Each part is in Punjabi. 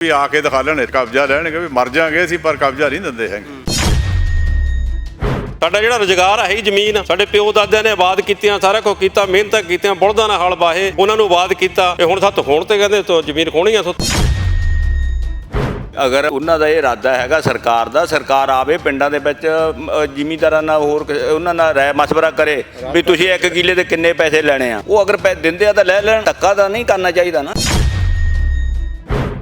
ਵੀ ਆ ਕੇ ਦਿਖਾ ਲੈਣ ਕਬਜ਼ਾ ਲੈਣਗੇ ਵੀ ਮਰ ਜਾਾਂਗੇ ਅਸੀਂ ਪਰ ਕਬਜ਼ਾ ਨਹੀਂ ਦਿੰਦੇ ਹੈਗੇ। ਸਾਡਾ ਜਿਹੜਾ ਰੁਜ਼ਗਾਰ ਹੈ ਹੀ ਜ਼ਮੀਨ ਸਾਡੇ ਪਿਓ ਦਾਦਿਆਂ ਨੇ ਆਬਾਦ ਕੀਤੀਆਂ ਸਾਰਾ ਕੁਝ ਕੀਤਾ ਮਿਹਨਤਾਂ ਕੀਤੀਆਂ ਬਲਦਾਂ ਨਾਲ ਹਲ ਵਾਹੇ ਉਹਨਾਂ ਨੂੰ ਆਬਾਦ ਕੀਤਾ। ਇਹ ਹੁਣ ਸੱਤ ਹੋਣ ਤੇ ਕਹਿੰਦੇ ਤੋ ਜ਼ਮੀਨ ਖੋਣੀ ਆ ਸੋ ਅਗਰ ਉਹਨਾਂ ਦਾ ਇਹ ਇਰਾਦਾ ਹੈਗਾ ਸਰਕਾਰ ਦਾ ਸਰਕਾਰ ਆਵੇ ਪਿੰਡਾਂ ਦੇ ਵਿੱਚ ਅ, ਜ਼ਿਮੀਂਦਾਰਾਂ ਨਾਲ ਹੋਰ ਕਿਸੇ- ਉਹਨਾਂ ਨਾਲ ਰਾਏ ਮਸ਼ਵਰਾ ਕਰੇ ਵੀ ਤੁਸੀਂ ਇੱਕ ਕਿੱਲੇ ਦੇ ਕਿੰਨੇ ਪੈਸੇ ਲੈਣੇ ਆ। ਉਹ ਅਗਰ ਪੈ ਦਿੰਦੇ ਆ ਤਾਂ ਲੈ ਲੈਣ। ਧੱਕਾ ਤਾਂ ਨਹੀਂ ਕਰਨਾ ਚਾਹੀਦਾ ਨਾ।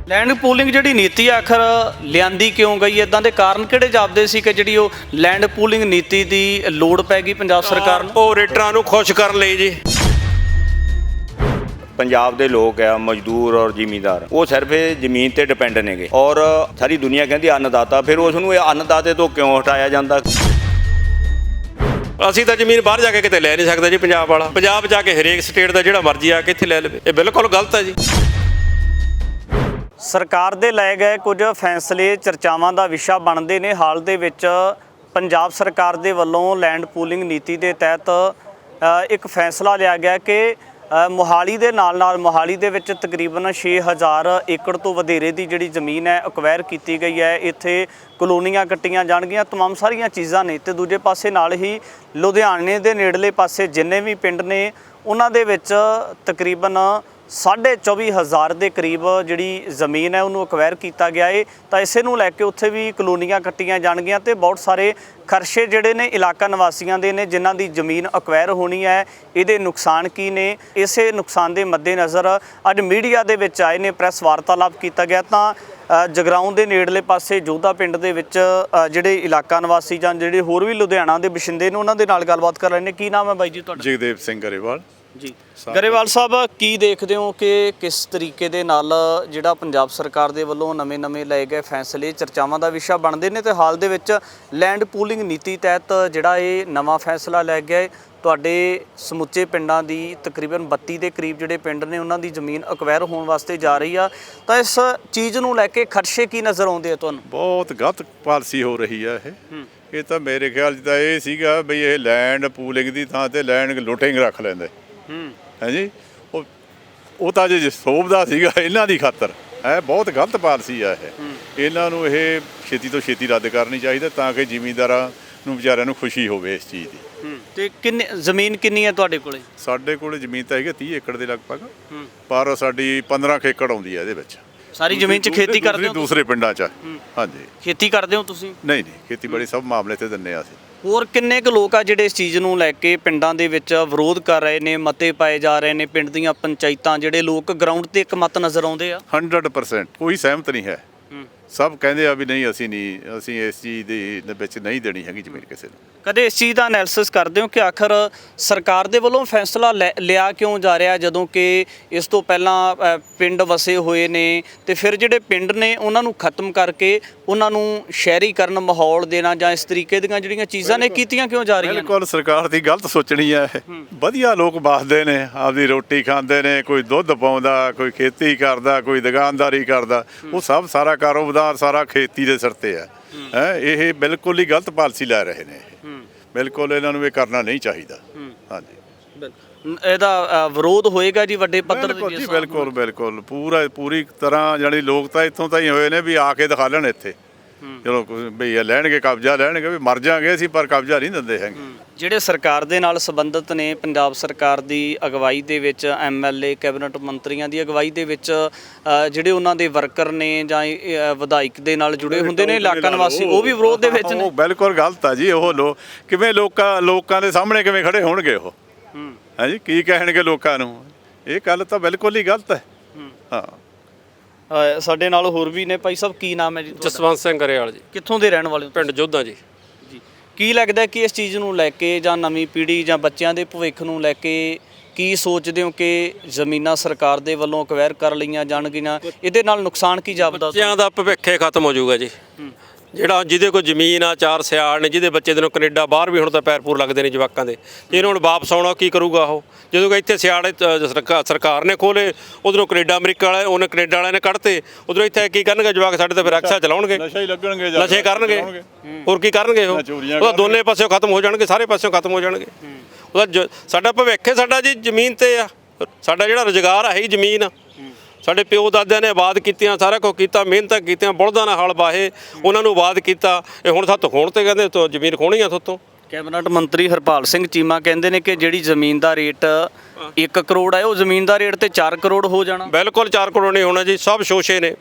ਲੈਂਡ ਪੂਲਿੰਗ ਜਿਹੜੀ ਨੀਤੀ ਆਖਰ ਲਿਆਂਦੀ ਕਿਉਂ ਗਈ? ਇਦਾਂ ਦੇ ਕਾਰਨ ਕਿਹੜੇ ਜਾਪਦੇ ਸੀ ਕਿ ਜਿਹੜੀ ਉਹ ਲੈਂਡ ਪੂਲਿੰਗ ਨੀਤੀ ਦੀ ਲੋੜ ਪੈ ਗਈ ਪੰਜਾਬ ਸਰਕਾਰ ਨੂੰ? ਆਪਰੇਟਰਾਂ ਨੂੰ ਖੁਸ਼ ਕਰਨ ਲਈ ਜੀ। ਪੰਜਾਬ ਦੇ ਲੋਕ ਆ ਮਜ਼ਦੂਰ ਔਰ ਜ਼ਿਮੀਂਦਾਰ ਉਹ ਸਿਰਫ ਇਹ ਜ਼ਮੀਨ ਤੇ ਡਿਪੈਂਡ ਨੇਗੇ। ਔਰ ਸਾਰੀ ਦੁਨੀਆ ਕਹਿੰਦੀ ਅੰਨਦਾਤਾ ਫਿਰ ਉਸ ਨੂੰ ਇਹ ਅੰਨਦਾਤੇ ਤੋਂ ਕਿਉਂ ਹਟਾਇਆ ਜਾਂਦਾ? ਅਸੀਂ ਤਾਂ ਜ਼ਮੀਨ ਬਾਹਰ ਜਾ ਕੇ ਕਿਤੇ ਲੈ ਨਹੀਂ ਸਕਦਾ ਜੀ ਪੰਜਾਬ ਵਾਲਾ। ਪੰਜਾਬ ਜਾ ਕੇ ਹਰੇਕ ਸਟੇਟ ਦਾ ਜਿਹੜਾ ਮਰਜ਼ੀ ਆ ਕੇ ਇੱਥੇ ਲੈ ਲਵੇ। ਇਹ ਬਿਲਕੁਲ ਗਲਤ ਹੈ ਜੀ। ਸਰਕਾਰ ਦੇ ਲਏ ਗਏ ਕੁਝ ਫੈਸਲੇ ਚਰਚਾਵਾਂ ਦਾ ਵਿਸ਼ਾ ਬਣਦੇ ਨੇ ਹਾਲ ਦੇ ਵਿੱਚ ਪੰਜਾਬ ਸਰਕਾਰ ਦੇ ਵੱਲੋਂ ਲੈਂਡ ਪੂਲਿੰਗ ਨੀਤੀ ਦੇ ਤਹਿਤ ਅ, ਇੱਕ ਫੈਸਲਾ ਲਿਆ ਗਿਆ ਕਿ ਅ, ਮੋਹਾਲੀ ਦੇ ਨਾਲ-ਨਾਲ ਮੋਹਾਲੀ ਦੇ ਵਿੱਚ ਤਕਰੀਬਨ 6000 ਏਕੜ ਤੋਂ ਵਧੇਰੇ ਦੀ ਜਿਹੜੀ ਜ਼ਮੀਨ ਹੈ ਅਕਵਾਇਰ ਕੀਤੀ ਗਈ ਹੈ ਇੱਥੇ ਕਲੋਨੀਆਂ ਕੱਟੀਆਂ ਜਾਣਗੀਆਂ तमाम ਸਾਰੀਆਂ ਚੀਜ਼ਾਂ ਨੇ ਤੇ ਦੂਜੇ ਪਾਸੇ ਨਾਲ ਹੀ ਲੁਧਿਆਣੇ ਦੇ ਨੇੜਲੇ ਪਾਸੇ ਜਿੰਨੇ ਵੀ ਪਿੰਡ ਨੇ ਉਹਨਾਂ ਦੇ ਵਿੱਚ ਤਕਰੀਬਨ 24000 ਦੇ ਕਰੀਬ ਜਿਹੜੀ ਜ਼ਮੀਨ ਹੈ ਉਹਨੂੰ ਅਕਵਾਇਰ ਕੀਤਾ ਗਿਆ ਏ। ਤਾਂ ਇਸੇ ਨੂੰ ਲੈ ਕੇ ਉੱਥੇ ਵੀ ਕਲੋਨੀਆਂ ਕੱਟੀਆਂ ਜਾਣਗੀਆਂ ਤੇ ਬਹੁਤ ਸਾਰੇ ਖਰਸ਼ੇ ਜਿਹੜੇ ਨੇ ਇਲਾਕਾ ਨਿਵਾਸੀਆਂ ਦੇ ਨੇ ਜਿਨ੍ਹਾਂ ਦੀ ਜ਼ਮੀਨ ਅਕਵਾਇਰ ਹੋਣੀ ਹੈ। ਇਹਦੇ ਨੁਕਸਾਨ ਕੀ ਨੇ? ਇਸੇ ਨੁਕਸਾਨ ਦੇ ਮੱਦੇਨਜ਼ਰ ਅੱਜ ਮੀਡੀਆ ਦੇ ਵਿੱਚ ਆਏ ਨੇ ਪ੍ਰੈਸ ਵਾਰਤਾਲਾਪ ਕੀਤਾ ਗਿਆ। ਤਾਂ ਅ, ਜਗਰਾਉਂ ਦੇ ਨੇੜਲੇ ਪਾਸੇ ਜੋਧਾ ਪਿੰਡ ਦੇ ਵਿੱਚ ਜਿਹੜੇ ਇਲਾਕਾ ਨਿਵਾਸੀ ਜਾਂ ਜਿਹੜੇ ਹੋਰ ਵੀ ਲੁਧਿਆਣਾ ਦੇ ਵਸਿੰਦੇ ਨੇ ਉਹਨਾਂ ਦੇ ਨਾਲ ਗੱਲਬਾਤ ਕਰ ਲੈਣੇ ਕੀ ਨਾਮ ਹੈ ਬਾਈ ਜੀ ਤੁਹਾਡਾ? ਜਗਦੇਵ ਸਿੰਘ ਗਰੇਵਾਲ। ਜੀ। ਗਰੇਵਾਲ ਸਾਹਿਬ ਕੀ ਦੇਖਦੇ ਹੋ ਕਿ ਕਿਸ ਤਰੀਕੇ ਦੇ ਨਾਲ ਜਿਹੜਾ ਪੰਜਾਬ ਸਰਕਾਰ ਦੇ ਵੱਲੋਂ ਨਵੇਂ-ਨਵੇਂ ਲਏ ਗਏ ਫੈਸਲੇ ਚਰਚਾਵਾਂ ਦਾ ਵਿਸ਼ਾ ਬਣਦੇ ਨੇ ਤੇ ਹਾਲ ਦੇ ਵਿੱਚ ਲੈਂਡ ਪੂਲਿੰਗ ਨੀਤੀ ਤਹਿਤ ਜਿਹੜਾ ਇਹ ਨਵਾਂ ਫੈਸਲਾ ਲੈ ਗਿਆ ਹੈ ਤੁਹਾਡੇ ਸਮੁੱਚੇ ਪਿੰਡਾਂ ਦੀ ਤਕਰੀਬਨ 32 ਦੇ ਕਰੀਬ ਜਿਹੜੇ ਪਿੰਡ ਨੇ ਉਹਨਾਂ ਦੀ ਜ਼ਮੀਨ ਅਕਵਾਇਰ ਹੋਣ ਵਾਸਤੇ ਜਾ ਰਹੀ ਆ। ਤਾਂ ਇਸ ਚੀਜ਼ ਨੂੰ ਲੈ ਕੇ ਖਰਚੇ ਕੀ ਨਜ਼ਰ ਆਉਂਦੇ ਆ ਤੁਹਾਨੂੰ? ਬਹੁਤ ਗਲਤ ਪਾਲਿਸੀ ਹੋ ਰਹੀ ਹੈ ਇਹ। ਇਹ ਤਾਂ ਮੇਰੇ ਖਿਆਲ 'ਚ ਤਾਂ ਇਹ ਸੀਗਾ ਬਈ ਇਹ ਲੈਂਡ ਪੂਲਿੰਗ ਦੀ ਥਾਂ ਤੇ ਲੈਂਡ ਲੋਟਿੰਗ ਰੱਖ ਲੈਂਦੇ। ਹਾਂਜੀ ਉਹ ਉਹ ਤਾਂ ਜੇ ਸੋਭਦਾ ਸੀਗਾ ਇਹਨਾਂ ਦੀ ਖਾਤਰ। ਹੈ ਬਹੁਤ ਗਲਤ ਪਾਲਿਸੀ ਆ ਇਹ। ਇਹਨਾਂ ਨੂੰ ਇਹ ਛੇਤੀ ਤੋਂ ਛੇਤੀ ਰੱਦ ਕਰਨੀ ਚਾਹੀਦੀ ਤਾਂ ਕਿ ਜ਼ਿਮੀਂਦਾਰਾਂ ਨੂੰ ਵਿਚਾਰਿਆਂ ਨੂੰ ਖੁਸ਼ੀ ਹੋਵੇ ਇਸ ਚੀਜ਼ ਦੀ। ਤੇ ਕਿੰਨੇ ਜ਼ਮੀਨ ਕਿੰਨੀ ਹੈ ਤੁਹਾਡੇ ਕੋਲੇ? ਸਾਡੇ ਕੋਲ ਜ਼ਮੀਨ ਤਾਂ ਹੈਗੀ 30 ਏਕੜ ਦੇ ਲਗਭਗ। ਪਰ ਸਾਡੀ 15 ਕੁ ਏਕੜ ਆਉਂਦੀ ਹੈ ਇਹਦੇ ਵਿੱਚ। ਸਾਰੀ ਜ਼ਮੀਨ 'ਚ ਖੇਤੀ ਕਰਦੇ ਹੋ ਦੂਸਰੇ- ਦੂਸਰੇ ਪਿੰਡਾਂ 'ਚ। ਹਾਂਜੀ। ਖੇਤੀ ਕਰਦੇ ਹੋ ਤੁਸੀਂ? ਨਹੀਂ ਨਹੀਂ। ਖੇਤੀਬਾੜੀ ਸਭ ਮਾਮਲੇ ਤੇ ਦਿੰਨੇ ਆ ਅਸੀਂ। ਹੋਰ ਕਿੰਨੇ ਕੁ ਲੋਕ ਆ ਜਿਹੜੇ ਇਸ ਚੀਜ਼ ਨੂੰ ਲੈ ਕੇ ਪਿੰਡਾਂ ਦੇ ਵਿੱਚ ਵਿਰੋਧ ਕਰ ਰਹੇ ਨੇ, ਮਤੇ ਪਾਏ ਜਾ ਰਹੇ ਨੇ, ਪਿੰਡ ਦੀਆਂ ਪੰਚਾਇਤਾਂ ਜਿਹੜੇ ਲੋਕ ਗਰਾਊਂਡ ਤੇ ਇੱਕ ਮਤ ਨਜ਼ਰ ਆਉਂਦੇ ਆ? 100% ਕੋਈ ਸਹਿਮਤ ਨਹੀਂ ਹੈ। ਸਭ ਕਹਿੰਦੇ ਆ ਵੀ ਨਹੀਂ ਅਸੀਂ ਨਹੀਂ ਅਸੀਂ ਇਸ ਚੀਜ਼ ਦੇ ਵਿੱਚ ਨਹੀਂ ਦੇਣੀ ਹੈਗੀ ਜ਼ਮੀਨ ਕਿਸੇ ਨੂੰ। ਕਦੇ ਇਸ ਚੀਜ਼ ਦਾ ਐਨਾਲਿਸਿਸ ਕਰਦੇ ਹੋ ਕਿ ਆਖਰ ਸਰਕਾਰ ਦੇ ਵੱਲੋਂ ਫੈਸਲਾ ਲੈ- ਲਿਆ ਕਿਉਂ ਜਾ ਰਿਹਾ ਜਦੋਂ ਕਿ ਇਸ ਤੋਂ ਪਹਿਲਾਂ ਅ, ਪਿੰਡ ਵਸੇ ਹੋਏ ਨੇ ਤੇ ਫਿਰ ਜਿਹੜੇ ਪਿੰਡ ਨੇ ਉਹਨਾਂ ਨੂੰ ਖਤਮ ਕਰਕੇ ਉਹਨਾਂ ਨੂੰ ਸ਼ਹਿਰੀਕਰਨ ਮਾਹੌਲ ਦੇਣਾ ਜਾਂ ਇਸ ਤਰੀਕੇ ਦੀਆਂ ਜਿਹੜੀਆਂ ਚੀਜ਼ਾਂ ਨੇ ਕੀਤੀਆਂ ਕਿਉਂ ਜਾ ਰਹੀਆਂ ਨੇ? ਬਿਲਕੁਲ ਸਰਕਾਰ ਦੀ ਗਲਤ ਸੋਚਣੀ ਹੈ। ਵਧੀਆ ਲੋਕ ਵਸਦੇ ਨੇ ਆਪਦੀ ਰੋਟੀ ਖਾਂਦੇ ਨੇ ਕੋਈ ਦੁੱਧ ਪਾਉਂਦਾ ਕੋਈ ਖੇਤੀ ਕਰਦਾ ਕੋਈ ਦੁਕਾਨਦਾਰੀ ਕਰਦਾ। ਉਹ ਸਭ ਸਾਰਾ ਕਾਰੋਬਾਰ ਸਾਰਾ ਖੇਤੀ ਦੇ ਸਿਰ ਤੇ ਹੈ। ਹੈ। ਇਹ ਬਿਲਕੁਲ ਹੀ ਗਲਤ ਪਾਲਿਸੀ ਲੈ ਰਹੇ ਨੇ ਇਹ। ਬਿਲਕੁਲ ਇਹਨਾਂ ਨੂੰ ਇਹ ਕਰਨਾ ਨਹੀਂ ਚਾਹੀਦਾ। ਹਾਂਜੀ। ਇਹਦਾ ਵਿਰੋਧ ਹੋਏਗਾ ਜੀ ਵੱਡੇ ਪੱਧਰ ਤੇ ਜੀ ਬਿਲਕੁਲ ਬਿਲਕੁਲ। ਪੂਰਾ ਪੂਰੀ ਤਰ੍ਹਾਂ ਜਾਨੀ ਲੋਕ ਤਾਂ ਇੱਥੋਂ ਤਾਂ ਹੀ ਹੋਏ ਨੇ ਵੀ ਆ ਕੇ ਦਿਖਾ ਲੈਣ ਇੱਥੇ। ਚਲੋ ਕੋਈ ਇਹ ਲੈਣਗੇ ਕਬਜ਼ਾ ਲੈਣਗੇ ਵੀ ਮਰ ਜਾਾਂਗੇ ਅਸੀਂ ਪਰ ਕਬਜ਼ਾ ਨਹੀਂ ਦਿੰਦੇ ਹੈਗੇ। ਜਿਹੜੇ ਸਰਕਾਰ ਦੇ ਨਾਲ ਸੰਬੰਧਿਤ ਨੇ ਪੰਜਾਬ ਸਰਕਾਰ ਦੀ ਅਗਵਾਈ ਦੇ ਵਿੱਚ ਐਮਐਲਏ ਕੈਬਨਿਟ ਮੰਤਰੀਆਂ ਦੀ ਅਗਵਾਈ ਦੇ ਵਿੱਚ ਅ, ਜਿਹੜੇ ਉਹਨਾਂ ਦੇ ਵਰਕਰ ਨੇ ਜਾਂ ਅ, ਵਿਧਾਇਕ ਦੇ ਨਾਲ ਜੁੜੇ ਹੁੰਦੇ ਨੇ ਇਲਾਕਾ ਨਿਵਾਸੀ ਉਹ ਵੀ ਵਿਰੋਧ ਦੇ ਵਿੱਚ ਨੇ। ਉਹ ਬਿਲਕੁਲ ਗਲਤ ਆ ਜੀ ਉਹ ਲੋ ਕਿਵੇਂ ਲੋਕਾਂ ਲੋਕਾਂ ਦੇ ਸਾਹਮਣੇ ਕਿਵੇਂ ਖੜੇ ਹੋਣਗੇ ਉਹ? ਹੂੰ। ਹਾਂਜੀ ਕੀ ਕਹਿਣਗੇ ਲੋਕਾਂ ਨੂੰ? ਇਹ ਗੱਲ ਤਾਂ ਬਿਲਕੁਲ ਹੀ ਗਲਤ ਹੈ। ਹਾਂ। ਅ, ਸਾਡੇ ਨਾਲ ਹੋਰ ਵੀ ਨੇ ਭਾਈ ਸਾਹਿਬ ਕੀ ਨਾਮ ਹੈ ਜੀ ਤੁਹਾਡਾ? ਜਸਵੰਤ ਸਿੰਘ ਗਰੇਵਾਲ ਜੀ। ਕਿੱਥੋਂ ਦੇ ਰਹਿਣ ਵਾਲੇ ਹੋ ਪਿੰਡ ਜੋਧਾ ਜੀ। ਜੀ। ਕੀ ਲੱਗਦਾ ਕਿ ਇਸ ਚੀਜ਼ ਨੂੰ ਲੈ ਕੇ ਜਾਂ ਨਵੀਂ ਪੀੜ੍ਹੀ ਜਾਂ ਬੱਚਿਆਂ ਦੇ ਭਵਿੱਖ ਨੂੰ ਲੈ ਕੇ ਕੀ ਸੋਚਦੇ ਹੋ ਕਿ ਜ਼ਮੀਨਾਂ ਸਰਕਾਰ ਦੇ ਵੱਲੋਂ ਅਕਵਾਇਰ ਕਰ ਲਈਆਂ ਜਾਣਗੀਆਂ? ਇਹਦੇ ਨਾਲ ਨੁਕਸਾਨ ਕੀ ਜਾਪਦਾ ਬੱਚਿਆਂ ਦਾ ਭਵਿੱਖ ਹੀ ਖਤਮ ਹੋ ਜਾਊਗਾ ਜੀ। ਜਿਹੜਾ ਜਿਹਦੇ ਕੋਲ ਜ਼ਮੀਨ ਆ ਚਾਰ ਸਿਆਲ ਨੇ ਜਿਹਦੇ ਬੱਚੇ ਦੇ ਨੂੰ ਕੈਨੇਡਾ ਬਾਹਰ ਵੀ ਹੁਣ ਤਾਂ ਪੈਰ ਪੂਰ ਲੱਗਦੇ ਨੇ ਜਵਾਕਾਂ ਦੇ। ਜੇ ਇਹਨੂੰ ਹੁਣ ਵਾਪਸ ਆਉਣਾ ਕੀ ਕਰੂਗਾ ਉਹ? ਜਦੋਂ ਕਿ ਇੱਥੇ ਸਿਆਲ ਸਰਕਾਰ ਨੇ ਖੋਲੇ ਉਧਰੋਂ ਕੈਨੇਡਾ ਅਮਰੀਕਾ ਵਾਲੇ ਉਹਨੇ ਕੈਨੇਡਾ ਵਾਲਿਆਂ ਨੇ ਕੱਢਤੇ। ਉਧਰੋਂ ਇੱਥੇ ਕੀ ਕਰਨਗੇ ਜਵਾਕ? ਸਾਡੇ ਤਾਂ ਫਿਰ ਅਕਸਾ ਚਲਾਉਣਗੇ। ਨਸ਼ਾ ਹੀ ਲੱਗਣਗੇ ਜਾਂ ਨਸ਼ੇ ਕਰਨਗੇ। ਹੋਰ ਕੀ ਕਰਨਗੇ ਉਹ? ਉਹਦਾ ਦੋਨੇ ਪਾਸਿਓਂ ਖਤਮ ਹੋ ਜਾਣਗੇ ਸਾਰੇ ਪਾਸਿਓਂ ਖਤਮ ਹੋ ਜਾਣਗੇ। ਉਹਦਾ ਸਾਡਾ ਭਵਿੱਖ ਹੈ ਸਾਡਾ ਜੀ ਜ਼ਮੀਨ ਤੇ ਆ। ਸਾਡਾ ਜਿਹੜਾ ਰੁਜ਼ਗਾਰ ਹੈ ਹੀ ਜ਼ਮੀਨ ਆ। ਸਾਡੇ ਪਿਓ ਦਾਦਿਆਂ ਨੇ ਆਬਾਦ ਕੀਤੀਆਂ ਸਾਰਾ ਕੁਝ ਕੀਤਾ ਮਿਹਨਤਾਂ ਕੀਤੀਆਂ ਬਲਦਾਂ ਨਾਲ ਹਲ ਵਾਹੇ ਉਹਨਾਂ ਨੂੰ ਆਬਾਦ ਕੀਤਾ। ਇਹ ਹੁਣ ਸੱਤ ਖੋਣ ਤੇ ਕਹਿੰਦੇ ਤੋ ਜ਼ਮੀਨ ਖੋਣੀ ਆ ਥੋਤੋਂ ਕੈਬਨਿਟ ਮੰਤਰੀ ਹਰਪਾਲ ਸਿੰਘ ਚੀਮਾ ਕਹਿੰਦੇ ਨੇ ਕਿ ਜਿਹੜੀ ਜ਼ਮੀਨ ਦਾ ਰੇਟ 1 ਕਰੋੜ ਹੈ ਉਹ ਜ਼ਮੀਨ ਦਾ ਰੇਟ ਤੇ 4 ਕਰੋੜ ਹੋ ਜਾਣਾ। ਬਿਲਕੁਲ 4 ਕਰੋੜ ਨਹੀਂ ਹੋਣਾ ਜੀ ਸਭ ਸ਼ੋਸ਼ੇ ਨੇ।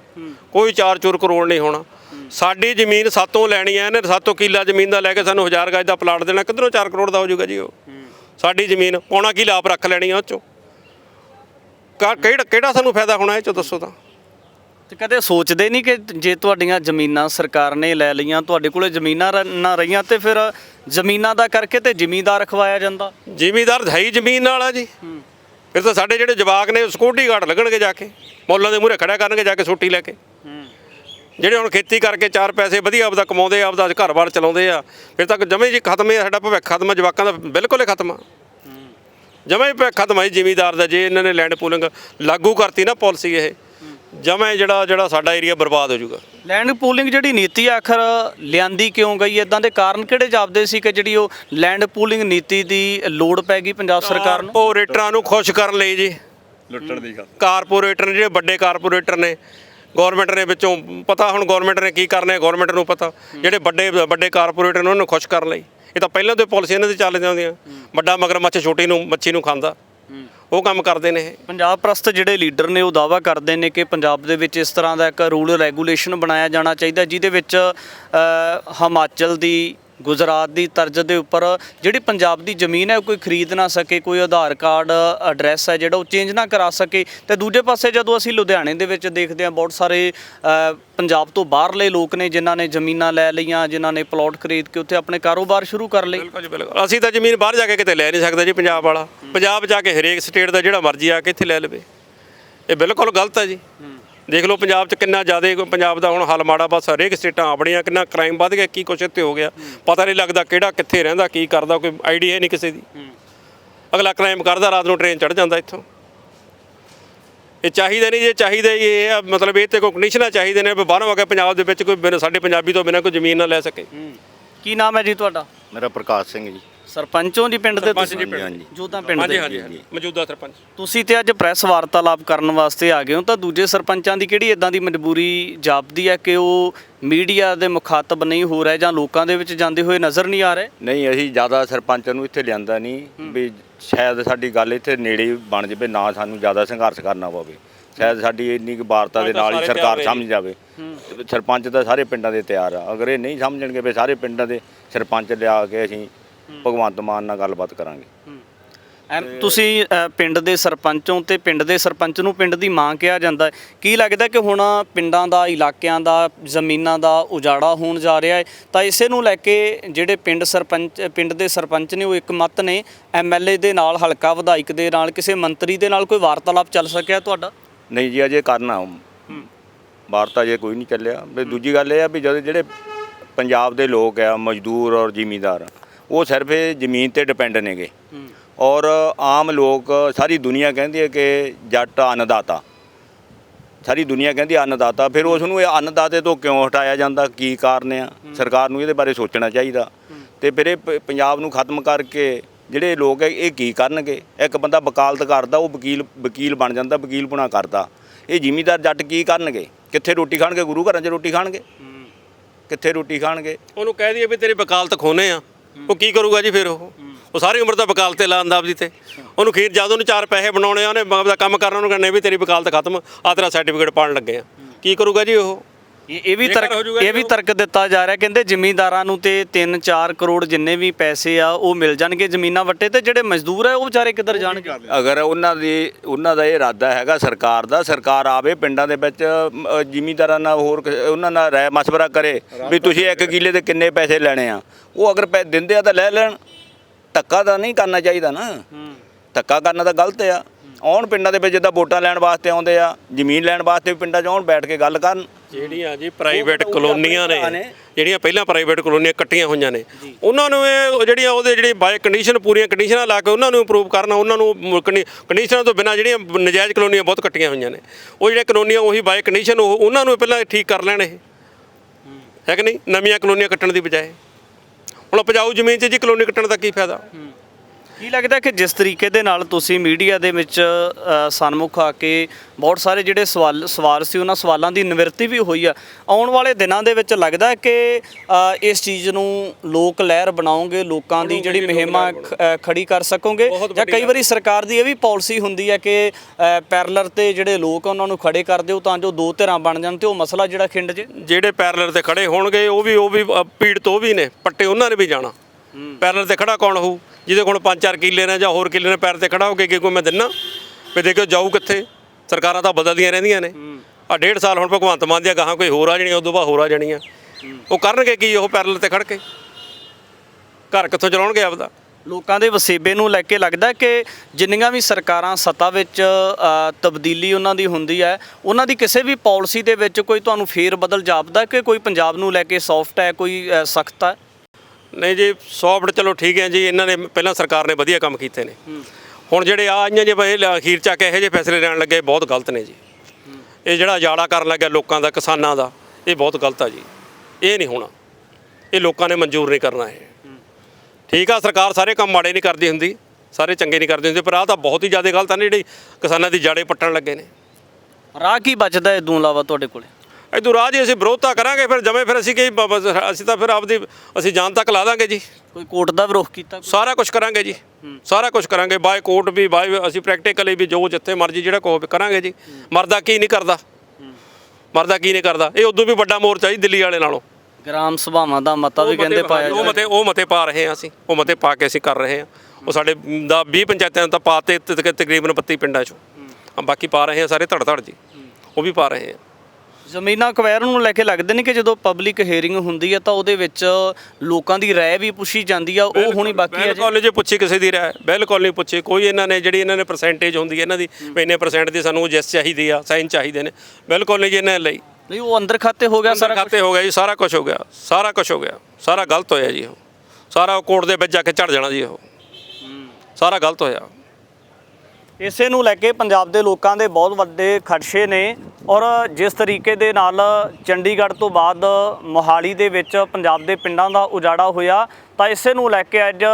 ਕੋਈ 4-4 ਕਰੋੜ ਨਹੀਂ ਹੋਣਾ। ਸਾਡੀ ਜ਼ਮੀਨ ਸਾਤੋਂ ਲੈਣੀ ਹੈ ਇਹਨੇ ਸਾਤੋਂ ਕਿੱਲਾ ਜ਼ਮੀਨ ਦਾ ਲੈ ਕੇ ਸਾਨੂੰ 1000 ਗਜ ਦਾ ਪਲਾਟ ਦੇਣਾ ਕਿੱਧਰੋਂ 4 ਕਰੋੜ ਦਾ ਹੋ ਜਾਊਗਾ ਜੀ ਉਹ। ਸਾਡੀ ਜ਼ਮੀਨ ਪੌਣਾ ਕਿੱਲਾ ਆਪ ਰੱਖ ਲੈਣੀ ਆ ਉਹ ਚੋਂ? ਕਾ- ਕਿਹੜਾ ਕਿਹੜਾ ਸਾਨੂੰ ਫਾਇਦਾ ਹੋਣਾ ਇਹ ਚੋਂ ਦੱਸੋ ਤਾਂ। ਤੇ ਕਦੇ ਸੋਚਦੇ ਨਹੀਂ ਕਿ ਜੇ ਤੁਹਾਡੀਆਂ ਜ਼ਮੀਨਾਂ ਸਰਕਾਰ ਨੇ ਲੈ ਲਈਆਂ ਤੁਹਾਡੇ ਕੋਲੇ ਜ਼ਮੀਨਾਂ ਰ- ਨਾ ਰਹੀਆਂ ਤੇ ਫਿਰ ਜ਼ਮੀਨਾਂ ਦਾ ਕਰਕੇ ਤੇ ਜ਼ਿਮੀਂਦਾਰ ਰਖਵਾਇਆ ਜਾਂਦਾ? ਜ਼ਿਮੀਦਾਰ ਹੈ ਹੀ ਜ਼ਮੀਨ ਨਾਲ ਆ ਜੀ। ਫਿਰ ਤਾਂ ਸਾਡੇ ਜਿਹੜੇ ਜਵਾਕ ਨੇ ਸਿਕਿਉਰਟੀ ਗਾਰਡ ਲੱਗਣਗੇ ਜਾ ਕੇ ਮੌਲਾਂ ਦੇ ਮੂਹਰੇ ਖੜਿਆ ਕਰਨਗੇ ਜਾ ਕੇ ਸੋਟੀ ਲੈ ਕੇ। ਜਿਹੜੇ ਹੁਣ ਖੇਤੀ ਕਰਕੇ ਚਾਰ ਪੈਸੇ ਵਧੀਆ ਆਪਦਾ ਕਮਾਉਂਦੇ ਆ ਆਪਦਾ ਘਰ-ਬਾਰ ਚਲਾਉਂਦੇ ਆ ਫਿਰ ਤੱਕ ਜਮੇ ਜੀ ਖਤਮ ਹੈ ਸਾਡਾ ਭਵਿੱਖ ਖਤਮ ਹੈ ਜਵਾਕਾਂ ਦਾ ਬਿਲਕੁਲ ਹੀ ਖਤਮ ਆ। ਜਮੇ ਹੀ ਖਤਮ ਹੈ ਜੀ ਜ਼ਿਮੀਦਾਰ ਦਾ ਜੇ ਇਹਨਾਂ ਨੇ ਲੈਂਡ ਪੂਲਿੰਗ ਲਾਗੂ ਕਰਤੀ ਨਾ ਪਾਲਿਸੀ ਇਹ ਜਮੇ ਜਿਹੜਾ ਜਿਹੜਾ ਸਾਡਾ ਏਰੀਆ ਬਰਬਾਦ ਹੋ ਜਾਊਗਾ। ਲੈਂਡ ਪੂਲਿੰਗ ਜਿਹੜੀ ਨੀਤੀ ਆਖਰ ਲਿਆਂਦੀ ਕਿਉਂ ਗਈ? ਇਦਾਂ ਦੇ ਕਾਰਨ ਕਿਹੜੇ ਜਾਪਦੇ ਸੀ ਕਿ ਜਿਹੜੀ ਉਹ ਲੈਂਡ ਪੂਲਿੰਗ ਨੀਤੀ ਦੀ ਲੋੜ ਪੈ ਗਈ ਪੰਜਾਬ ਸਰਕਾਰ ਨੂੰ? ਕਾਰਪੋਰੇਟਰਾਂ ਨੂੰ ਖੁਸ਼ ਕਰਨ ਲਈ ਜੀ। ਲੁੱਟਣ ਦੀ ਗੱਲ। ਕਾਰਪੋਰੇਟਰ ਨੇ ਜਿਹੜੇ ਵੱਡੇ ਕਾਰਪੋਰੇਟਰ ਨੇ ਗਵਰਨਮੈਂਟ ਨੇ ਵਿੱਚੋਂ ਪਤਾ ਹੁਣ ਗਵਰਨਮੈਂਟ ਨੇ ਕੀ ਕਰਨਾ ਹੈ ਗਵਰਨਮੈਂਟ ਨੂੰ ਪਤਾ। ਜਿਹੜੇ ਵੱਡੇ ਵੱਡੇ ਕਾਰਪੋਰੇਟਰ ਨੇ ਉਹਨਾਂ ਨੂੰ ਖੁਸ਼ ਕਰਨ ਲਈ। ਇਹ ਤਾਂ ਪਹਿਲਾਂ ਤੋਂ ਪਾਲਿਸੀ ਇਹਨਾਂ ਦੀ ਚੱਲਦੀਆਂ ਹੁੰਦੀਆਂ ਵੱਡਾ ਮਗਰਮੱਛ ਛੋਟੀ ਨੂੰ ਮੱਛੀ ਨੂੰ ਖਾਂਦਾ। ਉਹ ਕੰਮ ਕਰਦੇ ਨੇ ਇਹ। ਪੰਜਾਬ ਪ੍ਰਸਤ ਜਿਹੜੇ ਲੀਡਰ ਨੇ ਉਹ ਦਾਵਾ ਕਰਦੇ ਨੇ ਕਿ ਪੰਜਾਬ ਦੇ ਵਿੱਚ ਇਸ ਤਰ੍ਹਾਂ ਦਾ ਇੱਕ ਰੂਲ ਰੈਗੂਲੇਸ਼ਨ ਬਣਾਇਆ ਜਾਣਾ ਚਾਹੀਦਾ ਜਿਹਦੇ ਵਿੱਚ ਹਿਮਾਚਲ ਦੀ ਗੁਜਰਾਤ ਦੀ ਤਰਜ਼ ਦੇ ਉੱਪਰ ਜਿਹੜੀ ਪੰਜਾਬ ਦੀ ਜ਼ਮੀਨ ਹੈ ਕੋਈ ਖਰੀਦ ਨਾ ਸਕੇ ਕੋਈ ਆਧਾਰ ਕਾਰਡ ਐਡਰੈਸ ਹੈ ਜਿਹੜਾ ਉਹ ਚੇਂਜ ਨਾ ਕਰਾ ਸਕੇ। ਤੇ ਦੂਜੇ ਪਾਸੇ ਜਦੋਂ ਅਸੀਂ ਲੁਧਿਆਣੇ ਦੇ ਵਿੱਚ ਦੇਖਦੇ ਹਾਂ ਬਹੁਤ ਸਾਰੇ ਪੰਜਾਬ ਤੋਂ ਬਾਹਰਲੇ ਲੋਕ ਨੇ ਜਿਨ੍ਹਾਂ ਨੇ ਜ਼ਮੀਨਾਂ ਲੈ ਲਈਆਂ ਜਿਨ੍ਹਾਂ ਨੇ ਪਲਾਟ ਖਰੀਦ ਕੇ ਉੱਥੇ ਆਪਣੇ ਕਾਰੋਬਾਰ ਸ਼ੁਰੂ ਕਰ ਲਏ। ਬਿਲਕੁਲ ਜੀ ਬਿਲਕੁਲ। ਅਸੀਂ ਤਾਂ ਜ਼ਮੀਨ ਬਾਹਰ ਜਾ ਕੇ ਕਿਤੇ ਲੈ ਨਹੀਂ ਸਕਦੇ ਜੀ ਪੰਜਾਬ ਵਾਲਾ। ਪੰਜਾਬ ਜਾ ਕੇ ਹਰੇਕ ਸਟੇਟ ਦਾ ਜਿਹੜਾ ਮਰਜ਼ੀ ਆ ਕੇ ਇੱਥੇ ਲੈ ਲਵੇ। ਇਹ ਬਿਲਕੁਲ ਗਲਤ ਹੈ ਜੀ। ਦੇਖ ਲਓ ਪੰਜਾਬ 'ਚ ਕਿੰਨਾ ਜ਼ਿਆਦਾ ਪੰਜਾਬ ਦਾ ਹੁਣ ਹਾਲ ਮਾੜਾ ਬਸ ਹਰੇਕ ਸਟੇਟਾਂ ਆਪਣੀਆਂ ਕਿੰਨਾ ਕ੍ਰਾਈਮ ਵੱਧ ਗਿਆ ਕੀ ਕੁਛ ਇੱਥੇ ਹੋ ਗਿਆ। ਪਤਾ ਨਹੀਂ ਲੱਗਦਾ ਕਿਹੜਾ ਕਿੱਥੇ ਰਹਿੰਦਾ ਕੀ ਕਰਦਾ ਕੋਈ ਆਈਡੀਆ ਨਹੀਂ ਕਿਸੇ ਦੀ। ਅਗਲਾ ਕ੍ਰਾਈਮ ਕਰਦਾ ਰਾਤ ਨੂੰ ਟ੍ਰੇਨ ਚੜ ਜਾਂਦਾ ਇੱਥੋਂ। ਇਹ ਚਾਹੀਦਾ ਨਹੀਂ ਜੇ ਚਾਹੀਦਾ ਹੀ ਇਹ ਆ ਮਤਲਬ ਇਹ ਤੇ ਕੋਈ ਕੰਡੀਸ਼ਨਾਂ ਚਾਹੀਦੇ ਨੇ ਵੀ ਬਾਹਰੋਂ ਆ ਕੇ ਪੰਜਾਬ ਦੇ ਵਿੱਚ ਕੋਈ ਬਿਨਾਂ- ਸਾਡੇ ਪੰਜਾਬੀ ਤੋਂ ਬਿਨਾਂ ਕੋਈ ਜ਼ਮੀਨ ਨਾ ਲੈ ਸਕੇ। ਕੀ ਨਾਮ ਹੈ ਜੀ ਤੁਹਾਡਾ? ਮੇਰਾ ਪ੍ਰਕਾਸ਼ ਸਿੰਘ ਜੀ। ਸਰਪੰਚੋਂ ਦੀ ਪਿੰਡ ਦੇ ਸਰਪੰਚ ਤੁਸੀਂ? ਜੀ ਪਿੰਡ। ਹਾਂਜੀ ਜੋਧਾ ਪਿੰਡ ਹਾਂਜੀ ਦੇ? ਹਾਂਜੀ ਹਾਂਜੀ ਮੌਜੂਦਾ ਸਰਪੰਚ। ਤੁਸੀਂ ਤੇ ਅੱਜ ਪ੍ਰੈਸ ਵਾਰਤਾਲਾਪ ਕਰਨ ਵਾਸਤੇ ਆ ਗਏ ਹੋ ਤਾਂ ਦੂਜੇ ਸਰਪੰਚਾਂ ਦੀ ਕਿਹੜੀ ਇਦਾਂ ਦੀ ਮਜਬੂਰੀ ਜਾਪਦੀ ਹੈ ਕਿ ਉਹ ਮੀਡੀਆ ਦੇ ਮੁਖਾਤਬ ਨਹੀਂ ਹੋ ਰਹੇ ਜਾਂ ਲੋਕਾਂ ਦੇ ਵਿੱਚ ਜਾਂਦੇ ਹੋਏ ਨਜ਼ਰ ਨਹੀਂ ਆ ਰਹੇ? ਨਹੀਂ ਅਸੀਂ ਜ਼ਿਆਦਾ ਸਰਪੰਚ ਨੂੰ ਇੱਥੇ ਲਿਆਂਦਾ ਨਹੀਂ ਵੀ ਸ਼ਾਇਦ ਸਾਡੀ ਗੱਲ ਇੱਥੇ ਨੇੜੇ ਬਣ ਜਾਵੇ ਨਾ ਸਾਨੂੰ ਜ਼ਿਆਦਾ ਸੰਘਰਸ਼ ਕਰਨਾ ਪਵੇ। ਸ਼ਾਇਦ ਸਾਡੀ ਇੰਨੀ ਕੁ ਵਾਰਤਾ ਦੇ ਨਾਲ ਹੀ ਸਾਰੇ ਸਰਕਾਰ ਸਮਝ ਜਾਵੇ। ਸਰਪੰਚ ਤਾਂ ਸਾਰੇ ਪਿੰਡਾਂ ਦੇ ਤਿਆਰ ਆ। ਅਗਰ ਇਹ ਨਹੀਂ ਸਮਝਣਗੇ ਫਿਰ ਸਾਰੇ ਪਿੰਡਾਂ ਦੇ ਸਰਪੰਚ ਲਿਆ ਕੇ ਅਸੀਂ ਭਗਵੰਤ ਮਾਨ ਨਾਲ ਗੱਲਬਾਤ ਕਰਾਂਗੇ। ਐਮ ਤੁਸੀਂ ਅ, ਪਿੰਡ ਦੇ ਸਰਪੰਚੋਂ ਤੇ ਪਿੰਡ ਦੇ ਸਰਪੰਚ ਨੂੰ ਪਿੰਡ ਦੀ ਮਾਂ ਕਿਹਾ ਜਾਂਦਾ ਹੈ। ਕੀ ਲੱਗਦਾ ਕਿ ਹੁਣ ਪਿੰਡਾਂ ਦਾ ਇਲਾਕਿਆਂ ਦਾ ਜ਼ਮੀਨਾਂ ਦਾ ਉਜਾੜਾ ਹੋਣ ਜਾ ਰਿਹਾ ਹੈ? ਤਾਂ ਇਸੇ ਨੂੰ ਲੈ ਕੇ ਜਿਹੜੇ ਪਿੰਡ ਸਰਪੰਚ ਪਿੰਡ ਦੇ ਸਰਪੰਚ ਨੇ ਉਹ ਇੱਕ ਮਤ ਨੇ ਐਮਐਲਏ ਦੇ ਨਾਲ ਹਲਕਾ ਵਿਧਾਇਕ ਦੇ ਨਾਲ ਕਿਸੇ ਮੰਤਰੀ ਦੇ ਨਾਲ ਕੋਈ ਵਾਰਤਾਲਾਪ ਚੱਲ ਸਕਿਆ ਤੁਹਾਡਾ? ਨਹੀਂ ਜੀ ਅਜੇ ਕਰਨਾ ਵਾਰਤਾ ਜੇ ਕੋਈ ਨਹੀਂ ਚੱਲਿਆ। ਵੀ ਦੂਜੀ ਗੱਲ ਇਹ ਆ ਵੀ ਜਦੋਂ ਜਿਹੜੇ ਪੰਜਾਬ ਦੇ ਲੋਕ ਆ ਮਜ਼ਦੂਰ ਔਰ ਜ਼ਿਮੀਂਦਾਰ ਉਹ ਸਿਰਫ ਇਹ ਜ਼ਮੀਨ ਤੇ ਡਿਪੈਂਡ ਨੇਗੇ। ਔਰ ਆਮ ਲੋਕ ਸਾਰੀ ਦੁਨੀਆ ਕਹਿੰਦੀ ਹੈ ਕਿ ਜੱਟ ਅੰਨਦਾਤਾ। ਸਾਰੀ ਦੁਨੀਆ ਕਹਿੰਦੀ ਅੰਨਦਾਤਾ। ਫਿਰ ਉਸ ਨੂੰ ਇਹ ਅੰਨਦਾਤੇ ਤੋਂ ਕਿਉਂ ਹਟਾਇਆ ਜਾਂਦਾ? ਕੀ ਕਾਰਨ ਆ? ਸਰਕਾਰ ਨੂੰ ਇਹਦੇ ਬਾਰੇ ਸੋਚਣਾ ਚਾਹੀਦਾ। ਤੇ ਫਿਰ ਇਹ ਪ- ਪੰਜਾਬ ਨੂੰ ਖਤਮ ਕਰਕੇ ਜਿਹੜੇ ਲੋਕ ਹੈ, ਇਹ ਕੀ ਕਰਨਗੇ? ਇੱਕ ਬੰਦਾ ਵਕਾਲਤ ਕਰਦਾ, ਉਹ ਵਕੀਲ ਵਕੀਲ ਬਣ ਜਾਂਦਾ, ਵਕੀਲ ਬਣਾ ਕਰਦਾ। ਇਹ ਜ਼ਿਮੀਦਾਰ ਜੱਟ ਕੀ ਕਰਨਗੇ? ਕਿੱਥੇ ਰੋਟੀ ਖਾਣਗੇ? ਗੁਰੂ ਘਰਾਂ 'ਚ ਰੋਟੀ ਖਾਣਗੇ? ਕਿੱਥੇ ਰੋਟੀ ਖਾਣਗੇ? ਉਹਨੂੰ ਕਹਿ ਦਈਏ ਵੀ ਤੇਰੀ ਵਕਾਲਤ ਖੋਨੇ ਆ। ਉਹ ਕੀ ਕਰੂਗਾ ਜੀ ਫਿਰ ਉਹ? ਉਹ ਸਾਰੀ ਉਮਰ ਤਾਂ ਵਕਾਲਤ ਤੇ ਲਾਉਂਦਾ ਆਪਦੀ ਤੇ। ਉਹਨੂੰ ਖੀਰ ਜਦ ਉਹਨੂੰ ਚਾਰ ਪੈਸੇ ਬਣਾਉਣੇ ਆ ਉਹਨੇ ਆਪਦਾ ਕੰਮ ਕਰਨਾ ਉਹਨੂੰ ਕਹਿੰਦੇ ਵੀ ਤੇਰੀ ਵਕਾਲਤ ਖਤਮ ਆ ਤੇਰਾ ਸਰਟੀਫਿਕੇਟ ਪਾਣ ਲੱਗੇ ਆ। ਕੀ ਕਰੂਗਾ ਜੀ ਉਹ? ਇਹ ਇਹ ਵੀ ਤਰਕ ਇਹ ਵੀ ਤਰਕ ਦਿੱਤਾ ਜਾ ਰਿਹਾ ਕਹਿੰਦੇ ਜ਼ਿਮੀਂਦਾਰਾਂ ਨੂੰ ਤੇ 3-4 ਕਰੋੜ ਜਿੰਨੇ ਵੀ ਪੈਸੇ ਆ ਉਹ ਮਿਲ ਜਾਣਗੇ ਜ਼ਮੀਨਾਂ ਵੱਟੇ ਤੇ ਜਿਹੜੇ ਮਜ਼ਦੂਰ ਆ ਉਹ ਵਿਚਾਰੇ ਕਿੱਧਰ ਜਾਣਗੇ? ਅਗਰ ਉਹਨਾਂ ਦੀ ਉਹਨਾਂ ਦਾ ਇਹ ਇਰਾਦਾ ਹੈਗਾ ਸਰਕਾਰ ਦਾ ਸਰਕਾਰ ਆਵੇ ਪਿੰਡਾਂ ਦੇ ਵਿੱਚ ਜ਼ਿਮੀਂਦਾਰਾਂ ਨਾਲ ਹੋਰ ਉਹਨਾਂ ਨਾਲ ਰਾਏ ਮਸ਼ਵਰਾ ਕਰੇ ਵੀ ਤੁਸੀਂ ਇੱਕ ਕਿੱਲੇ ਦੇ ਕਿੰਨੇ ਪੈਸੇ ਲੈਣੇ ਆ। ਉਹ ਅਗਰ ਪੈ ਦਿੰਦੇ ਆ ਤਾਂ ਲੈ ਲੈਣ। ਧੱਕਾ ਤਾਂ ਨਹੀਂ ਕਰਨਾ ਚਾਹੀਦਾ ਨਾ। ਧੱਕਾ ਕਰਨਾ ਤਾਂ ਗਲਤ ਆ। ਆਉਣ ਪਿੰਡਾਂ ਦੇ ਵਿੱਚ ਜਿੱਦਾਂ ਵੋਟਾਂ ਲੈਣ ਵਾਸਤੇ ਆਉਂਦੇ ਆ ਜ਼ਮੀਨ ਲੈਣ ਵਾਸਤੇ ਵੀ ਪਿੰਡਾਂ 'ਚ ਆਉਣ ਬੈਠ ਕੇ ਗੱਲ ਕਰਨ। ਜਿਹੜੀਆਂ ਜੀ ਪ੍ਰਾਈਵੇਟ ਕਲੋਨੀਆਂ ਨੇ। ਜਿਹੜੀਆਂ ਪਹਿਲਾਂ ਪ੍ਰਾਈਵੇਟ ਕਲੋਨੀਆਂ ਕੱਟੀਆਂ ਹੋਈਆਂ ਨੇ ਉਹਨਾਂ ਨੂੰ ਇਹ ਜਿਹੜੀਆਂ ਉਹਦੇ ਜਿਹੜੀ ਬਾਈ ਕੰਡੀਸ਼ਨ ਪੂਰੀਆਂ ਕੰਡੀਸ਼ਨਾਂ ਲਾ ਕੇ ਉਹਨਾਂ ਨੂੰ ਇੰਪਰੂਵ ਕਰਨਾ ਉਹਨਾਂ ਨੂੰ ਕੰਡੀਸ਼ਨਾਂ ਤੋਂ ਬਿਨਾਂ ਜਿਹੜੀਆਂ ਨਜਾਇਜ਼ ਕਲੋਨੀਆਂ ਬਹੁਤ ਕੱਟੀਆਂ ਹੋਈਆਂ ਨੇ। ਉਹ ਜਿਹੜੀਆਂ ਕਲੋਨੀਆਂ ਉਹੀ ਬਾਈ ਕੰਡੀਸ਼ਨ ਉਹ ਉਹਨਾਂ ਨੂੰ ਪਹਿਲਾਂ ਠੀਕ ਕਰ ਲੈਣ ਇਹ। ਹੈ। ਕਿ ਨਹੀਂ? ਨਵੀਆਂ ਕਲੋਨੀਆਂ ਕੱਟਣ ਦੀ ਬਜਾਏ। ਹੁਣ ਉਪਜਾਊ ਜ਼ਮੀਨ 'ਚ ਜੀ ਕਲੋਨੀ ਕੱਟਣ ਦਾ ਕੀ ਫਾਇਦਾ? ਕੀ ਲੱਗਦਾ ਕਿ ਜਿਸ ਤਰੀਕੇ ਦੇ ਨਾਲ ਤੁਸੀਂ ਮੀਡੀਆ ਦੇ ਵਿੱਚ ਅ, ਸਨਮੁਖ ਆ ਕੇ ਬਹੁਤ ਸਾਰੇ ਜਿਹੜੇ ਸਵਾਲ ਸਵਾਲ ਸੀ ਉਹਨਾਂ ਸਵਾਲਾਂ ਦੀ ਨਿਵਰਤੀ ਵੀ ਹੋਈ ਆ। ਆਉਣ ਵਾਲੇ ਦਿਨਾਂ ਦੇ ਵਿੱਚ ਲੱਗਦਾ ਕਿ ਅ, ਇਸ ਚੀਜ਼ ਨੂੰ ਲੋਕ ਲਹਿਰ ਬਣਾਓਗੇ ਲੋਕਾਂ ਦੀ ਜਿਹੜੀ ਮੁਹਿੰਮਾਂ ਖੜੀ ਕਰ ਸਕੋਗੇ। ਜਾਂ ਕਈ ਵਾਰੀ ਸਰਕਾਰ ਦੀ ਇਹ ਵੀ ਪਾਲਿਸੀ ਹੁੰਦੀ ਹੈ ਕਿ ਪੈਰਲਰ ਤੇ ਜਿਹੜੇ ਲੋਕ ਆ ਉਹਨਾਂ ਨੂੰ ਖੜੇ ਕਰ ਦਿਓ ਤਾਂ ਜੋ ਦੋ ਧਿਰਾਂ ਬਣ ਜਾਣ ਤੇ ਉਹ ਮਸਲਾ ਜਿਹੜਾ ਖਿੰਡ ਜੇ। ਜਿਹੜੇ ਪੈਰਲਰ ਤੇ ਖੜੇ ਹੋਣਗੇ ਉਹ ਵੀ ਉਹ ਵੀ ਅ, ਪੀੜਤ ਉਹ ਵੀ ਨੇ ਪੱਟੇ ਉਹਨਾਂ ਨੇ ਵੀ ਜਾਣਾ। ਪੈਰਲਰ ਤੇ ਖੜਾ ਕੌਣ ਹੋਊ? ਜਿਹਦੇ ਕੋਲ ਪੰਜ ਚਾਰ ਕਿੱਲੇ ਨੇ ਜਾਂ ਹੋਰ ਕਿੱਲੇ ਨੇ ਪੈਰ ਤੇ ਖੜਾ ਹੋ ਕੇ ਕਿ ਕੋਈ ਮੈਂ ਦਿੰਨਾ। ਵੀ ਦੇਖਿਓ ਜਾਊ ਕਿੱਥੇ? ਸਰਕਾਰਾਂ ਤਾਂ ਬਦਲਦੀਆਂ ਰਹਿੰਦੀਆਂ ਨੇ। ਆ ਡੇਢ ਸਾਲ ਹੁਣ ਭਗਵੰਤ ਮਾਨ ਦੀਆਂ ਗਾਹਾਂ ਕੋਈ ਹੋਰ ਆ ਜਾਣੀਆਂ ਉਦੋਂ ਬਾਅਦ ਹੋਰ ਆ ਜਾਣੀਆਂ। ਉਹ ਕਰਨਗੇ ਕੀ? ਉਹ ਪੈਰਲਰ ਤੇ ਖੜ ਕੇ। ਘਰ ਕਿੱਥੋਂ ਚਲਾਉਣਗੇ ਆਪਦਾ? ਲੋਕਾਂ ਦੇ ਵਸੇਬੇ ਨੂੰ ਲੈ ਕੇ ਲੱਗਦਾ ਕਿ ਜਿੰਨੀਆਂ ਵੀ ਸਰਕਾਰਾਂ ਸੱਤਾ ਵਿੱਚ ਤਬਦੀਲੀ ਉਹਨਾਂ ਦੀ ਹੁੰਦੀ ਹੈ ਉਹਨਾਂ ਦੀ ਕਿਸੇ ਵੀ ਪਾਲਿਸੀ ਦੇ ਵਿੱਚ ਕੋਈ ਤੁਹਾਨੂੰ ਫੇਰ ਬਦਲ ਜਾਪਦਾ ਕਿ ਕੋਈ ਪੰਜਾਬ ਨੂੰ ਲੈ ਕੇ ਸੌਫਟ ਹੈ ਕੋਈ ਸਖਤ ਹੈ? ਨਹੀਂ ਜੀ ਸੌਫਟ ਚਲੋ ਠੀਕ ਹੈ ਜੀ ਇਹਨਾਂ ਨੇ ਪਹਿਲਾਂ ਸਰਕਾਰ ਨੇ ਵਧੀਆ ਕੰਮ ਕੀਤੇ ਨੇ। ਹੁਣ ਜਿਹੜੇ ਆ ਆਈਆਂ ਜੇ ਬਈ ਅਖੀਰ ਚ ਆ ਕੇ ਇਹੋ ਜਿਹੇ ਫੈਸਲੇ ਲੈਣ ਲੱਗੇ ਬਹੁਤ ਗਲਤ ਨੇ ਜੀ। ਇਹ ਜਿਹੜਾ ਉਜਾੜਾ ਕਰਨ ਲੱਗਿਆ ਲੋਕਾਂ ਦਾ ਕਿਸਾਨਾਂ ਦਾ ਇਹ ਬਹੁਤ ਗਲਤ ਆ ਜੀ। ਇਹ ਨਹੀਂ ਹੋਣਾ। ਇਹ ਲੋਕਾਂ ਨੇ ਮਨਜ਼ੂਰ ਨਹੀਂ ਕਰਨਾ ਇਹ। ਠੀਕ ਆ ਸਰਕਾਰ ਸਾਰੇ ਕੰਮ ਮਾੜੇ ਨਹੀਂ ਕਰਦੀ ਹੁੰਦੀ ਸਾਰੇ ਚੰਗੇ ਨਹੀਂ ਕਰਦੀ ਹੁੰਦੀ ਪਰ ਆਹ ਤਾਂ ਬਹੁਤ ਹੀ ਜ਼ਿਆਦਾ ਗਲਤ ਆ ਨੇ ਜਿਹੜੀ ਕਿਸਾਨਾਂ ਦੀ ਜਾੜੇ ਪੱਟਣ ਲੱਗੇ ਨੇ। ਰਾਹ ਕੀ ਬਚਦਾ ਹੈ ਇਦੋਂ ਇਲਾਵਾ ਤੁਹਾਡੇ ਕੋਲੇ? ਇਦੋਂ ਰਾਹ ਜੀ ਅਸੀਂ ਵਿਰੋਧਤਾ ਕਰਾਂਗੇ ਫਿਰ ਜਮੇ ਫਿਰ ਅਸੀਂ ਕੀ ਬ- ਬ- ਅਸੀਂ ਤਾਂ ਫਿਰ ਆਪਦੀ ਅਸੀਂ ਜਾਨ ਤੱਕ ਲਾ ਦਾਂਗੇ ਜੀ। ਕੋਈ ਕੋਰਟ ਦਾ ਵਿਰੋਧ ਕੀਤਾ ਕੋਈ? ਸਾਰਾ ਕੁਝ ਕਰਾਂਗੇ ਜੀ। ਸਾਰਾ ਕੁਝ ਕਰਾਂਗੇ ਬਾਈ ਕੋਰਟ ਵੀ ਬਾਈ ਅਸੀਂ ਪ੍ਰੈਕਟੀਕਲੀ ਵੀ ਜੋ ਜਿੱਥੇ ਮਰਜ਼ੀ ਜਿਹੜਾ ਕੋ ਕਰਾਂਗੇ ਜੀ। ਮਰਦਾ ਕੀ ਨਹੀਂ ਕਰਦਾ। ਮਰਦਾ ਕੀ ਨਹੀਂ ਕਰਦਾ। ਇਹ ਉਦੋਂ ਵੀ ਵੱਡਾ ਮੋਰਚਾ ਜੀ ਦਿੱਲੀ ਵਾਲੇ ਨਾਲੋਂ। ਗ੍ਰਾਮ ਸਭਾਵਾਂ ਦਾ ਮਤਾ ਵੀ ਕਹਿੰਦੇ ਪਾਇਆ ਉਹ ਮਤੇ ਉਹ ਮਤੇ ਪਾ ਰਹੇ ਹਾਂ ਅਸੀਂ। ਉਹ ਮਤੇ ਪਾ ਕੇ ਅਸੀਂ ਕਰ ਰਹੇ ਹਾਂ ਉਹ ਸਾਡੇ ਦਾ 20 ਪੰਚਾਇਤਾਂ ਨੂੰ ਤਾਂ ਪਾਤੇ ਤਕਰੀਬਨ 32 ਪਿੰਡਾਂ ਚੋਂ। ਬਾਕੀ ਪਾ ਰਹੇ ਹਾਂ ਸਾਰੇ ਧੜ ਧੜ ਜੀ ਉਹ ਵੀ ਪਾ ਰਹੇ ਹਾਂ ਜ਼ਮੀਨਾਂ ਅਕਵਾਇਰ ਨੂੰ ਲੈ ਕੇ ਲੱਗਦੇ ਨੇ ਕਿ ਜਦੋਂ ਪਬਲਿਕ ਹੀਅਰਿੰਗ ਹੁੰਦੀ ਹੈ ਤਾਂ ਉਹਦੇ ਵਿੱਚ ਲੋਕਾਂ ਦੀ ਰਾਏ ਵੀ ਪੁੱਛੀ ਜਾਂਦੀ ਆ ਉਹ ਹੁਣੀ ਬਾਕੀ ਹੈ ਜੀ। ਬਿਲਕੁਲ ਜੇ ਪੁੱਛੀ ਕਿਸੇ ਦੀ ਰਾਏ ਬਿਲਕੁਲ ਨਹੀਂ ਪੁੱਛੀ। ਕੋਈ ਇਹਨਾਂ ਨੇ ਜਿਹੜੀ ਇਹਨਾਂ ਨੇ ਪਰਸੈਂਟੇਜ ਹੁੰਦੀ ਹੈ ਇਹਨਾਂ ਦੀ ਵੀ ਇੰਨੇ ਪਰਸੈਂਟ ਦੀ ਸਾਨੂੰ ਜੈਸ ਚਾਹੀਦੀ ਆ ਸਾਈਨ ਚਾਹੀਦੇ ਨੇ। ਬਿਲਕੁਲ ਨਹੀਂ ਜੀ ਇਹਨਾਂ ਲਈ। ਨਹੀਂ ਉਹ ਅੰਦਰ ਖਾਤੇ ਹੋ ਗਿਆ ਸਾਰਾ ਸਾਰਾ ਖਾਤੇ ਹੋ ਗਿਆ ਜੀ ਸਾਰਾ ਕੁਝ ਹੋ ਗਿਆ ਸਾਰਾ ਕੁਝ ਹੋ ਗਿਆ। ਸਾਰਾ ਗਲਤ ਹੋਇਆ ਜੀ ਉਹ। ਸਾਰਾ ਕੋਰਟ ਦੇ ਵਿੱਚ ਜਾ ਕੇ ਝੜ ਜਾਣਾ ਜੀ ਉਹ। ਸਾਰਾ ਗਲਤ ਹੋਇਆ। ਇਸੇ ਨੂੰ ਲੈ ਕੇ ਪੰਜਾਬ ਦੇ ਲੋਕਾਂ ਦੇ ਬਹੁਤ ਵੱਡੇ ਖਰਸ਼ੇ ਨੇ ਔਰ ਜਿਸ ਤਰੀਕੇ ਦੇ ਨਾਲ ਚੰਡੀਗੜ੍ਹ ਤੋਂ ਬਾਅਦ ਮੋਹਾਲੀ ਦੇ ਵਿੱਚ ਪੰਜਾਬ ਦੇ ਪਿੰਡਾਂ ਦਾ ਉਜਾੜਾ ਹੋਇਆ, ਤਾਂ ਇਸੇ ਨੂੰ ਲੈ ਕੇ ਅੱਜ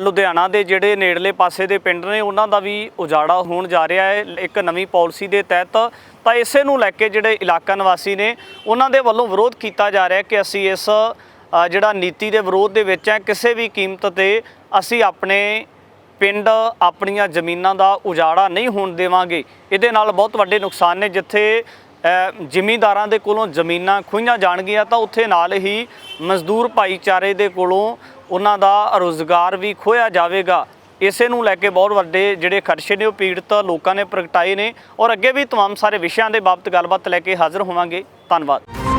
ਲੁਧਿਆਣਾ ਦੇ ਜਿਹੜੇ ਨੇੜਲੇ ਪਾਸੇ ਦੇ ਪਿੰਡ ਨੇ, ਉਹਨਾਂ ਦਾ ਵੀ ਉਜਾੜਾ ਹੋਣ ਜਾ ਰਿਹਾ ਹੈ ਇੱਕ ਨਵੀਂ ਪਾਲਿਸੀ ਦੇ ਤਹਿਤ। ਤਾਂ ਇਸੇ ਨੂੰ ਲੈ ਕੇ ਜਿਹੜੇ ਇਲਾਕਾ ਨਿਵਾਸੀ ਨੇ, ਉਹਨਾਂ ਦੇ ਵੱਲੋਂ ਵਿਰੋਧ ਕੀਤਾ ਜਾ ਰਿਹਾ ਕਿ ਅਸੀਂ ਇਸ ਜਿਹੜਾ ਨੀਤੀ ਦੇ ਵਿਰੋਧ ਦੇ ਵਿੱਚ ਹੈ, ਕਿਸੇ ਵੀ ਕੀਮਤ ਤੇ ਅਸੀਂ ਆਪਣੇ ਪਿੰਡ ਆਪਣੀਆਂ ਜ਼ਮੀਨਾਂ ਦਾ ਉਜਾੜਾ ਨਹੀਂ ਹੋਣ ਦੇਵਾਂਗੇ ਇਹਦੇ ਨਾਲ ਬਹੁਤ ਵੱਡੇ ਨੁਕਸਾਨ ਨੇ ਜਿੱਥੇ ਅ, ਜ਼ਿਮੀਂਦਾਰਾਂ ਦੇ ਕੋਲੋਂ ਜ਼ਮੀਨਾਂ ਖੋਈਆਂ ਜਾਣਗੀਆਂ ਤਾਂ ਉੱਥੇ ਨਾਲ ਹੀ ਮਜ਼ਦੂਰ ਭਾਈਚਾਰੇ ਦੇ ਕੋਲੋਂ ਉਹਨਾਂ ਦਾ ਰੋਜ਼ਗਾਰ ਵੀ ਖੋਇਆ ਜਾਵੇਗਾ ਇਸੇ ਨੂੰ ਲੈ ਕੇ ਬਹੁਤ ਵੱਡੇ ਜਿਹੜੇ ਖਦਸ਼ੇ ਨੇ ਉਹ ਪੀੜਤ ਲੋਕਾਂ ਨੇ ਪ੍ਰਗਟਾਏ ਨੇ ਔਰ ਅੱਗੇ ਵੀ तमाम ਸਾਰੇ ਵਿਸ਼ਿਆਂ ਦੇ ਬਾਬਤ ਗੱਲਬਾਤ ਲੈ ਕੇ ਹਾਜ਼ਰ ਹੋਵਾਂਗੇ ਧੰਨਵਾਦ